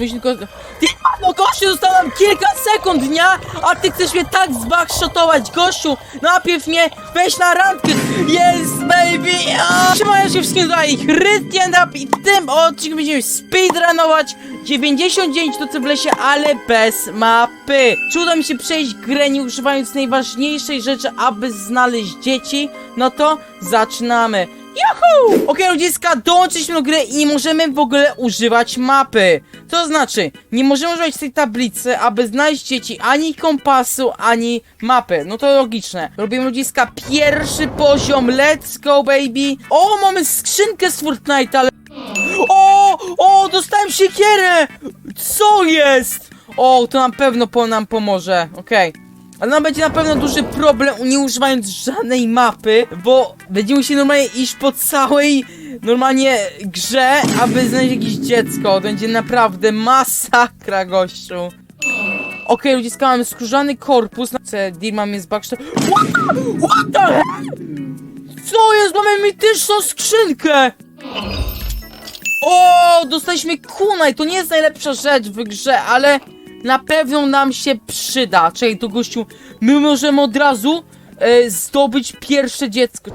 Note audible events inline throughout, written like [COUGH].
Musimy tylko... Ty, no gościu, zostało nam kilka sekund dnia, a ty chcesz mnie tak zbackshotować, gościu! Najpierw mnie weź na randkę! Yes, baby! Ah! Siemają się wszystkim tutaj, Christian Up i tym odcinku będziemy speedrunować 99 to w lesie, ale bez mapy. Czy uda mi się przejść grę nie używając najważniejszej rzeczy, aby znaleźć dzieci? No to zaczynamy. Yahoo! Okej, ludziska, dołączyliśmy do gry i możemy w ogóle używać mapy. To znaczy, nie możemy używać tej tablicy, aby znaleźć dzieci ani kompasu, ani mapy. No to logiczne. Robimy ludziska pierwszy poziom. Let's go, baby. O, mamy skrzynkę z Fortnite'a, ale... O, o, dostałem siekierę! Co jest? O, to na pewno po nam pomoże. Okej. Ale nam będzie na pewno duży problem nie używając żadnej mapy, bo będziemy musieli normalnie iść po całej normalnie grze, aby znaleźć jakieś dziecko. To będzie naprawdę masakra, gościu. Okej, ludziska, mamy skórzany korpus. Dirman jest backshot. What what the hell? Co jest? Mamy mityczną skrzynkę! O, dostaliśmy kunaj, to nie jest najlepsza rzecz w grze, ale na pewno nam się przyda. Czekaj, to gościu, my możemy od razu e, zdobyć pierwsze dziecko.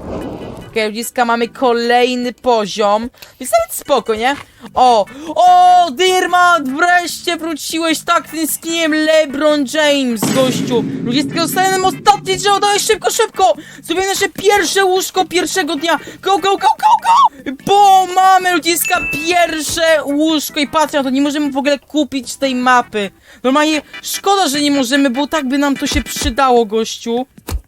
Okej, ludziska, mamy kolejny poziom. Jest nawet spoko, nie? O, o, Dirman, wreszcie wróciłeś tak tym skinem LeBron James, gościu. Ludziska, zostaje nam ostatnie drzewo, dawaj szybko, szybko. Zrobimy nasze pierwsze łóżko pierwszego dnia. Go, go, go, go, go. Bo mamy, ludziska, pierwsze łóżko i patrzcie na to, nie możemy w ogóle kupić tej mapy. Normalnie szkoda, że nie możemy, bo tak by nam to się przydało, gościu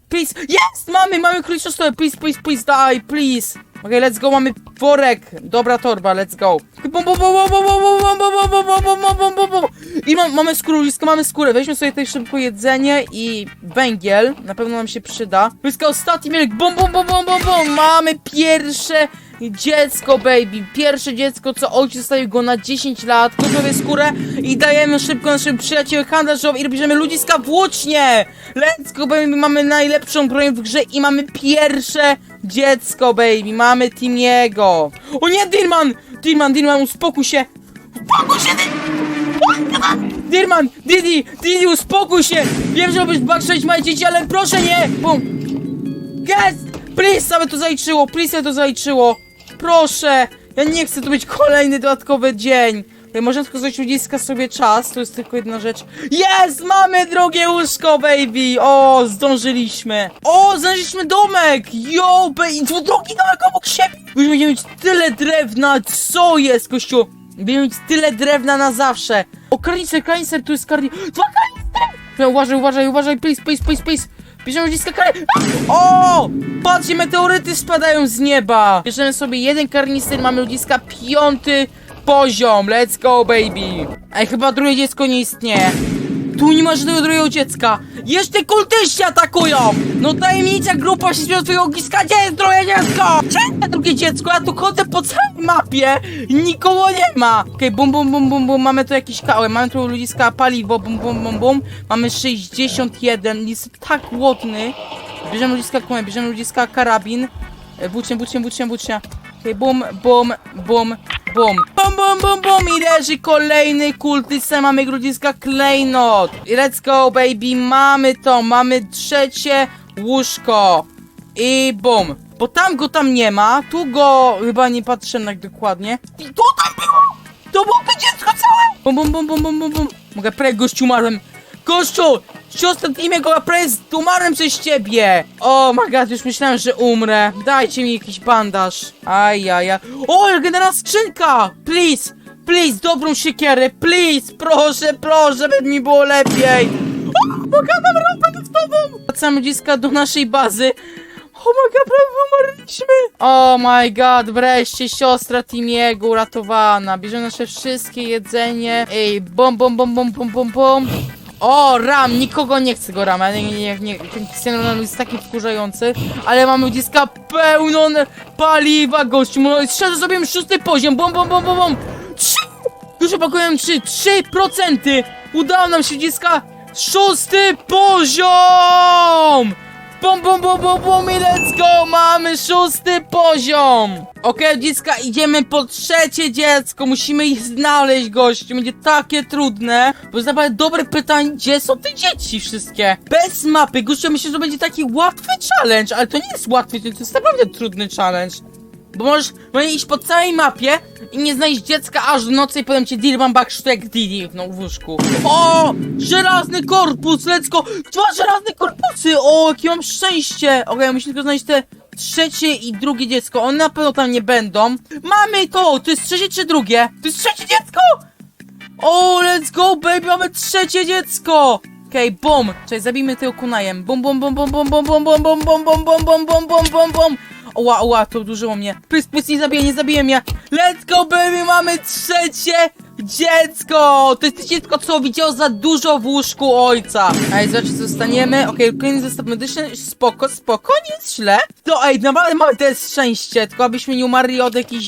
please. Jest! Mamy, mamy klucz od stołu. Please, please, please, daj, please. Okej, okay, let's go, mamy worek. Dobra torba, let's go. I ma, mamy skórowisko, mamy skórę. Weźmy sobie tutaj szybko jedzenie i węgiel. Na pewno nam się przyda. Blisko ostatni mielek. Bum, bum, bum, bum, bum, bum. Mamy pierwsze dziecko, baby. Pierwsze dziecko, co ojciec zostawił go na 10 lat. Gotowe skórę i dajemy szybko naszym przyjaciołom handlarzom i robimy ludziska włócznie. Let's go, baby. Mamy najlepszą broń w grze i mamy pierwsze dziecko, baby. Mamy Timiego. O nie, Dirman! Dirman, Dirman, uspokój się. Uspokój się, Dirman! Didi, Didi, uspokój się! Wiem, że robisz backstage moje dzieci, ale proszę nie! Bum! Please, sobie to zaliczyło, please, sobie to zaliczyło! Proszę! Ja nie chcę tu być kolejny dodatkowy dzień! Można tylko zrobić ludziska sobie czas, to jest tylko jedna rzecz. Jest! Mamy drugie łóżko, baby! O, zdążyliśmy! O, znaleźliśmy domek! Yo, baby! Dwudrogi domek obok siebie! Będziemy mieć tyle drewna, co jest, kościół? Będziemy mieć tyle drewna na zawsze! O, karnister, karnister, tu jest karnister! Dwa karnistery! Uważaj, uważaj, uważaj, please, please, please, please! Bierzemy ludziska kar... O! Patrzcie, meteoryty spadają z nieba! Bierzemy sobie jeden karnister, mamy ludziska piąty poziom. Let's go, baby! Ej, chyba drugie dziecko nie istnieje. Tu nie ma żadnego drugiego dziecka. Jeszcze kultyści atakują! No tajemnicza grupa się śmieje twojego ogniska. Gdzie jest drugie dziecko? Gdzie drugie dziecko? Ja tu chodzę po całej mapie nikogo nie ma. Okej, bum, bum, bum, bum, bum. Mamy tu jakiś kałę. Mamy tu ludziska paliwo. Bum, bum, bum, bum. Mamy 61. Jest tak głodny. Bierzemy ludziska kumę, bierzemy ludziska karabin. Włócznie, włócznie, włócznie, włócznie. Okej, bum, bum, bum, bum. Bum, bum, bum, bum i leży kolejny kultysta, mamy grudziska klejnot. Let's go, baby, mamy to, mamy trzecie łóżko. I bum. Bo tam go tam nie ma, tu go chyba nie patrzę tak dokładnie. I tu tam było! To było dziecko całe! Bum, bum, bum, bum, bum, bum. Mogę prawie gościu umarłem. Gościu! Siostra imię go prez umarłem przez ciebie! O my god, już myślałem, że umrę. Dajcie mi jakiś bandaż. Ajaja. O, legendarna skrzynka! Please! Please, dobrą siekierę, please! Proszę, proszę, by mi było lepiej! O, pogadam robę z tobą! Wracamy dziecka do naszej bazy. O my god, prawie umarliśmy! Oh my god, wreszcie siostra Timiego uratowana. Bierzemy nasze wszystkie jedzenie. Ej, bom, bom, bom, bom, bom, bom, bom. O, Ram, nikogo nie chce go Ram, nie, nie, nie, Cristiano Ronaldo jest taki wkurzający, ale mamy ludziska pełno paliwa, gościu, Mo- strzelę sobie szósty poziom, bom, bom, bom, bom, bom, trzy, już opakuję trzy, trzy procenty, udało nam się ludziska, szósty poziom, Bum, bum, bum, bum, bum i let's go! Mamy szósty poziom! Okej, dziecka, idziemy po trzecie dziecko. Musimy ich znaleźć, gościu. Będzie takie trudne. Bo naprawdę dobre pytanie, gdzie są te dzieci wszystkie? Bez mapy, gościu, myślę, że będzie taki łatwy challenge, ale to nie jest łatwy, to jest naprawdę trudny challenge. Bo możesz, możesz iść po całej mapie i nie znaleźć dziecka aż do nocy i potem cię Dilman backstreak jak Didi no, w łóżku. O! Żelazny korpus, let's go! Dwa żelazne korpusy! O, jakie mam szczęście! Okej, musimy tylko znaleźć te trzecie i drugie dziecko. One na pewno tam nie będą. Mamy to! To jest trzecie czy drugie? To jest trzecie dziecko! O, let's go, baby! Mamy trzecie dziecko! Okej, bom! Czyli zabijmy tego kunajem. Bom, bom, bom, bom, bom, bom, bom, bom, bom, bom, bom, bom, bom, bom, bom, bom, bom. Oła, oła, to uderzyło mnie. Pys, pys, nie zabiję, nie zabiję mnie. Let's go, baby! Mamy trzecie dziecko! To jest dziecko, co widziało za dużo w łóżku ojca. Ej, zobaczcie, co dostaniemy. Okej, kolejny zestaw medyczny. Spoko, spoko, nie jest źle. To, ej, naprawdę mamy to jest szczęście. Tylko abyśmy nie umarli od jakichś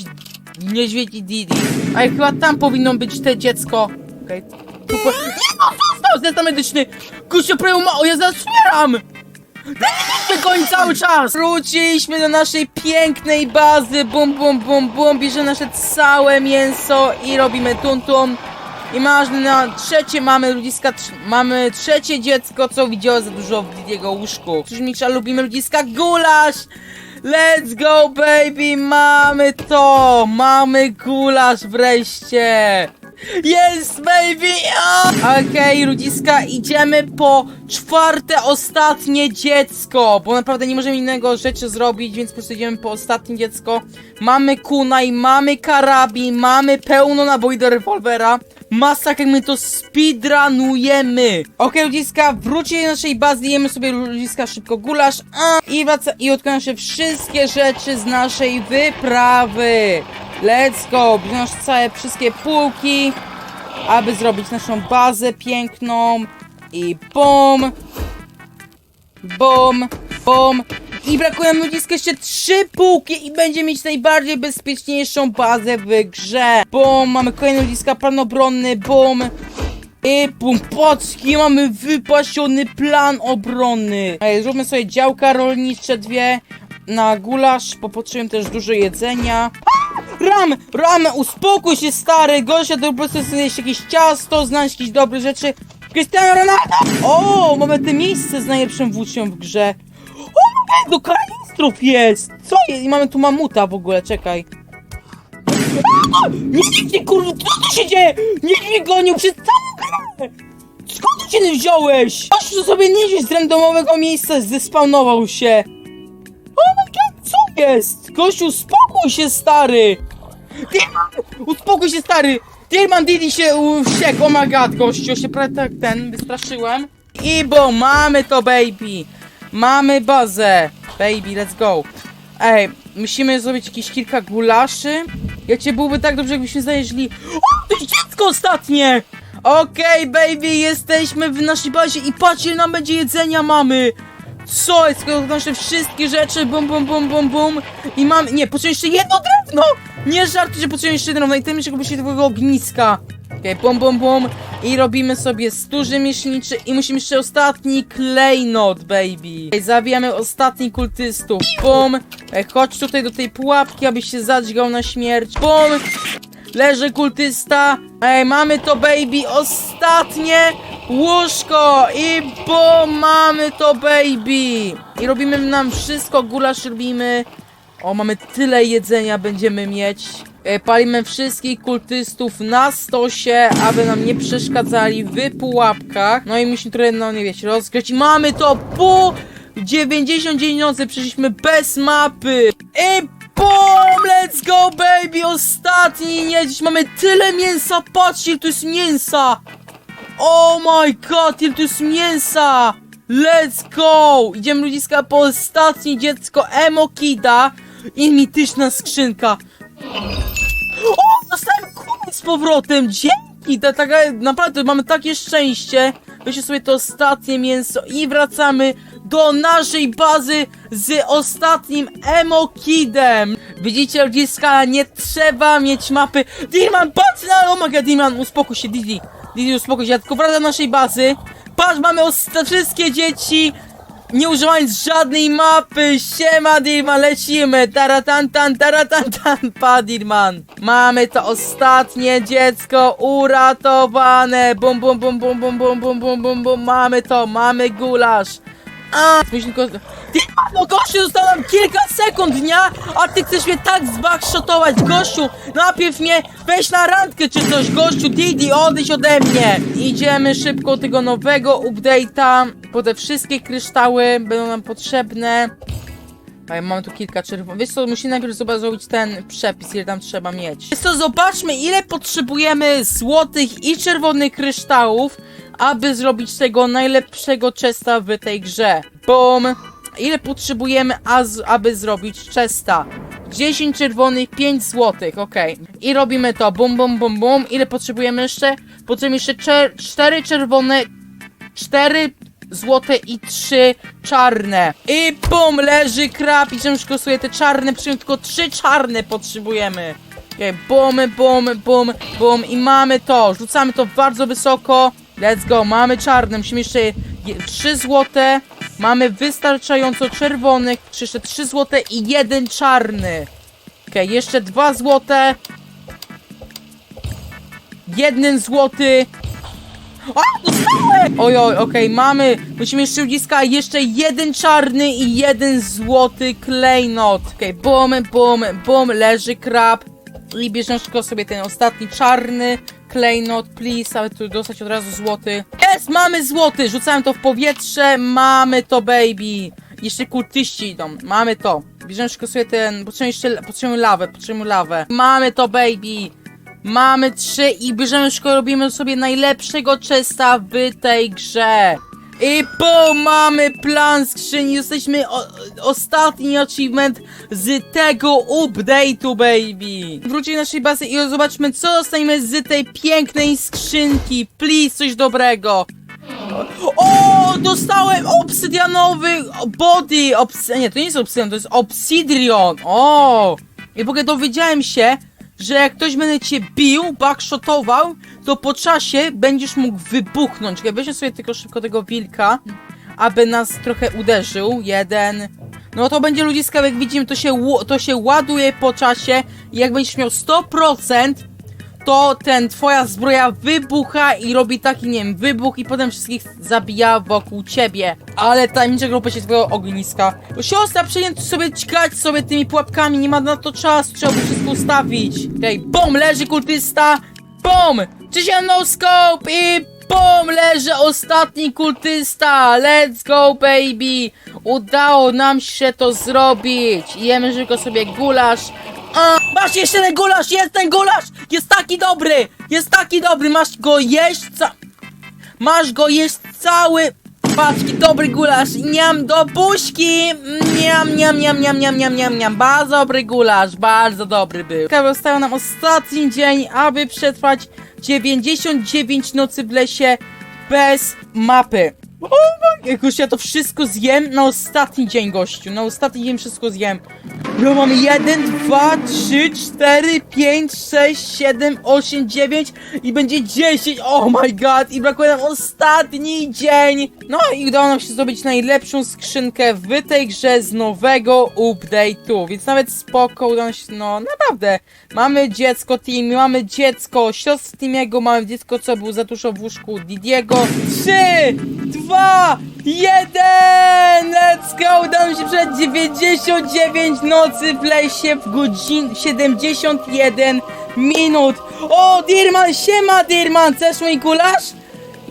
niedźwiedzi Didi. Ej, chyba tam powinno być te dziecko. Okej. Po... Nie, no, został zestaw medyczny! Kusiu, prawie. O, ja zaraz umieram! Koń cały czas! Wróciliśmy do naszej pięknej bazy, bum bum bum bum, bierzemy nasze całe mięso i robimy tum tum. I masz na trzecie mamy ludziska, trz- mamy trzecie dziecko, co widziało za dużo w jego łóżku. Przecież Miksza lubimy ludziska gulasz! Let's go baby, mamy to! Mamy gulasz wreszcie! Jest, baby! O! Okej, ludziska, idziemy po czwarte, ostatnie dziecko, bo naprawdę nie możemy innego rzeczy zrobić, więc po prostu idziemy po ostatnie dziecko. Mamy kunaj, mamy karabin, mamy pełno naboi do rewolwera. Masak, jak my to speedrunujemy. Okej, ludziska, wróćcie do naszej bazy, jemy sobie ludziska szybko gulasz a, i wraca i odkryją się wszystkie rzeczy z naszej wyprawy. Let's go, bierzemy całe wszystkie półki, aby zrobić naszą bazę piękną i bum, bum, bum. I brakuje nam ludziska jeszcze trzy półki i będzie mieć najbardziej bezpieczniejszą bazę w grze. Bum, mamy kolejne ludziska, plan obronny, bum. I bum, patrzki, mamy wypasiony plan obronny. Zróbmy sobie działka rolnicze dwie na gulasz, bo potrzebuję też dużo jedzenia. Ram! Ram! Uspokój się, stary! Gosia, to po prostu znaleźć jakieś ciasto, znaleźć jakieś dobre rzeczy. Cristiano Ronaldo! O, mamy te miejsce z najlepszym włócznią w grze. O, do kanistrów jest! Co jest? I mamy tu mamuta w ogóle, czekaj. A! Nie, kurwa, co tu się dzieje? Niech mnie gonił przez całą grę! Skąd ty się wziąłeś? Aż tu sobie nieźle z randomowego miejsca zespawnował się. O my god, co jest? Gościu, uspokój się, stary! Dilman, uspokój się, stary! Dilman Didi się wściekł, oh my god, gościu, się prawie tak ten, wystraszyłem. I bo mamy to, baby! Mamy bazę! Baby, let's go! Ej, musimy zrobić jakieś kilka gulaszy. Jacie byłoby tak dobrze, jakbyśmy znaleźli... O, to jest dziecko ostatnie! Okej, baby, jesteśmy w naszej bazie i patrzcie, nam będzie jedzenia mamy! Co jest? Nasze wszystkie rzeczy, bum, bum, bum, bum, bum. I mam. Nie, potrzebuję jeszcze jedno drewno! Nie żartuj, że potrzebuję jeszcze drewno. I tym jeszcze musi tego ogniska. Okej, bum, bum, bum. I robimy sobie stuży mieszniczy. I musimy jeszcze ostatni klejnot, baby. Ej, zabijamy ostatni kultystów. Bum. Ej, chodź tutaj do tej pułapki, abyś się zadźgał na śmierć. Bum. Leży kultysta. Ej, mamy to baby. Ostatnie łóżko. I bum, mamy to baby. I robimy nam wszystko. Gulasz robimy. O, mamy tyle jedzenia będziemy mieć. E, palimy wszystkich kultystów na stosie, aby nam nie przeszkadzali w pułapkach. No i musimy trochę, no nie wiecie, rozgrać. I mamy to po 99 nocy przeszliśmy bez mapy. I BOOM! Let's go, baby! Ostatni niedźwiedź! Mamy tyle mięsa! Patrzcie, tu jest mięsa! Oh my god, ile tu jest mięsa! Let's go! Idziemy ludziska po ostatnie dziecko Emo Kida i mityczna skrzynka. O, dostałem kupić z powrotem! Dzięki! Ta, taka, naprawdę mamy takie szczęście. Weźcie sobie to ostatnie mięso i wracamy do naszej bazy z ostatnim Emo Kidem. Widzicie ludziska, nie trzeba mieć mapy. Dilman, patrz na... Oh my god, Dilman, uspokój się, Didi. Didi, uspokój się, ja tylko wracam do naszej bazy. Patrz, mamy osta- wszystkie dzieci. nie używając żadnej mapy. Siema Dirman, lecimy. Taratan tan, taratan tan, [LAUGHS] pa Dirman. Mamy to ostatnie dziecko uratowane. Bum, bum, bum, bum, bum, bum, bum, bum, bum, bum. Mamy to, mamy gulasz. A, tylko... Dirman, no gościu, zostało nam kilka sekund dnia, a ty chcesz mnie tak zbackshotować, gościu. Najpierw mnie weź na randkę czy coś, gościu, Didi, odejdź ode mnie. Idziemy szybko tego nowego update'a, bo te wszystkie kryształy będą nam potrzebne. A mamy tu kilka czerwonych. Wiesz co, musimy najpierw zrobić ten przepis, ile tam trzeba mieć. Wiesz co, zobaczmy ile potrzebujemy złotych i czerwonych kryształów, aby zrobić tego najlepszego chesta w tej grze. Bum! Ile potrzebujemy, aby zrobić chesta? 10 czerwonych, 5 złotych, okej. I robimy to, bum, bum, bum, bum. Ile potrzebujemy jeszcze? Potrzebujemy jeszcze 4 czerwone, 4 złote i 3 czarne. I bum, leży krab i czymś kosztuje te czarne, przy czym tylko 3 czarne potrzebujemy. Okej, bum, bum, bum, bum i mamy to. Rzucamy to bardzo wysoko. Let's go, mamy czarne, musimy jeszcze 3 złote. Mamy wystarczająco czerwonych, jeszcze 3 złote i jeden czarny. Okej, jeszcze 2 złote. Jeden złoty. A, dostałem! Ojoj, okej, mamy. Musimy jeszcze uciska jeszcze jeden czarny i jeden złoty klejnot. Okej, bum, bum, bum, leży krab. I bierzemy sobie ten ostatni czarny klejnot, please, aby tu dostać od razu złoty. Jest, mamy złoty! Rzucałem to w powietrze, mamy to, baby. Jeszcze kultyści idą, mamy to. Bierzemy sobie ten, potrzebujemy jeszcze, potrzebujemy lawę, potrzebujemy lawę. Mamy to, baby. Mamy trzy i bierzemy szkołę, robimy sobie najlepszego chesta w tej grze. I po mamy plan skrzyni, jesteśmy o, ostatni achievement z tego update'u, baby. Wrócimy do naszej bazy i zobaczmy, co dostaniemy z tej pięknej skrzynki. Please, coś dobrego. O, dostałem obsydianowy body. Obs nie, to nie jest obsydian, to jest obsidian. O, i w ogóle dowiedziałem się, że jak ktoś będzie cię bił, backshotował, to po czasie będziesz mógł wybuchnąć. Ja weźmy sobie tylko szybko tego wilka, aby nas trochę uderzył. Jeden. No to będzie ludziska, jak widzimy, to się, to się ładuje po czasie i jak będziesz miał 100%, to ten twoja zbroja wybucha i robi taki, nie wiem, wybuch i potem wszystkich zabija wokół ciebie. Ale tajemnicza grupa się twojego ogniska. Siostra, przejdzie sobie ćkać sobie tymi pułapkami, nie ma na to czasu, trzeba by wszystko ustawić. Okej, bom, leży kultysta, bom, czy się no scope i bom, leży ostatni kultysta, let's go baby. Udało nam się to zrobić. Jemy tylko sobie gulasz. A, masz jeszcze ten gulasz, jest ten gulasz! Jest taki dobry! Jest taki dobry, masz go jeść ca... Masz go jeść cały... Paczki, dobry gulasz, niam do buźki! Niam, niam, niam, niam, niam, niam, niam, niam. Bardzo dobry gulasz, bardzo dobry był. Został nam ostatni dzień, aby przetrwać 99 nocy w lesie bez mapy. O, jak już ja to wszystko zjem na ostatni dzień, gościu. Na ostatni dzień wszystko zjem. No mamy 1, 2, 3, 4, 5, 6, 7, 8, 9 i będzie 10. Oh my god! I brakuje nam ostatni dzień. No i udało nam się zdobyć najlepszą skrzynkę w tej grze z nowego update'u. Więc nawet spoko, udało się, no naprawdę. Mamy dziecko Timmy, mamy dziecko siostry Timiego, mamy dziecko, co był za dużo w łóżku Didiego. 3, 2, 1! Let's go! Udało mi się przejść 99 nocy w lesie w godzin 71 minut. O, Dirman, siema Dirman, chcesz mój gulasz?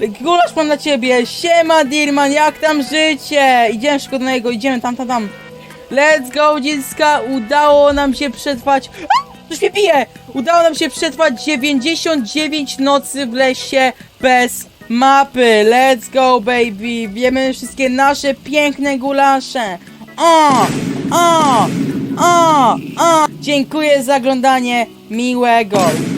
Gulasz mam dla ciebie, siema Dirman, jak tam życie? Idziemy szybko do niego, idziemy tam, tam, tam. Let's go, dziecka, udało nam się przetrwać... A! Coś mnie bije! Udało nam się przetrwać 99 nocy w lesie bez mapy. Let's go, baby! Wiemy wszystkie nasze piękne gulasze. O! O! O! O! Dziękuję za oglądanie. Miłego!